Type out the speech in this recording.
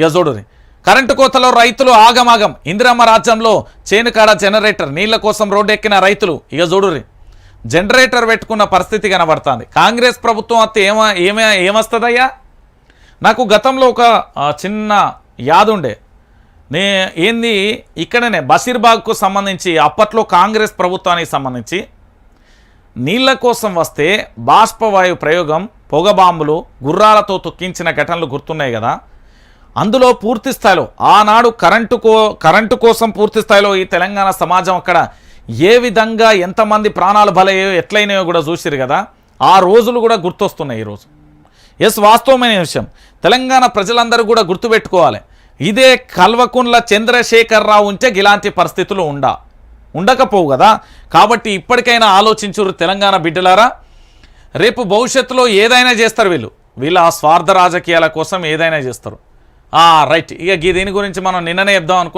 ఇక కరెంటు కోతలో రైతులు ఆగమాగం. ఇందిరమ్మ రాజ్యంలో చేనుకాడ జనరేటర్ నీళ్ళ కోసం రోడ్డు ఎక్కిన రైతులు ఇక చూడురి జనరేటర్ పెట్టుకున్న పరిస్థితి కనబడుతుంది. కాంగ్రెస్ ప్రభుత్వం అత్తే ఏమ ఏమే ఏమొస్తుందయ్యా? నాకు గతంలో ఒక చిన్న యాదుండే. నే ఏంది? ఇక్కడనే బషీర్బాగ్కు సంబంధించి అప్పట్లో కాంగ్రెస్ ప్రభుత్వానికి సంబంధించి నీళ్ళ కోసం వస్తే బాష్పవాయు ప్రయోగం పొగబాంబులు గుర్రాలతో తొక్కించిన ఘటనలు గుర్తున్నాయి కదా. అందులో పూర్తి స్థాయిలో ఆనాడు కరెంటు కో కరెంటు కోసం పూర్తి స్థాయిలో ఈ తెలంగాణ సమాజం అక్కడ ఏ విధంగా ఎంతమంది ప్రాణాలు బలయ్యో ఎట్లయినాయో కూడా చూసిరు కదా. ఆ రోజులు కూడా గుర్తొస్తున్నాయి ఈరోజు ఎస్ వాస్తవమైన విషయం. తెలంగాణ ప్రజలందరూ కూడా గుర్తుపెట్టుకోవాలి. ఇదే కల్వకుండ్ల చంద్రశేఖర్ రావు ఉంటే ఇలాంటి పరిస్థితులు ఉండా ఉండకపోవు కదా. కాబట్టి ఇప్పటికైనా ఆలోచించురు తెలంగాణ బిడ్డలారా. రేపు భవిష్యత్తులో ఏదైనా చేస్తారు వీళ్ళు. వీళ్ళ ఆ స్వార్థ రాజకీయాల కోసం ఏదైనా చేస్తారు. రైట్. ఇక దీని గురించి మనం నిన్ననే చెప్దాం అనుకున్నాం.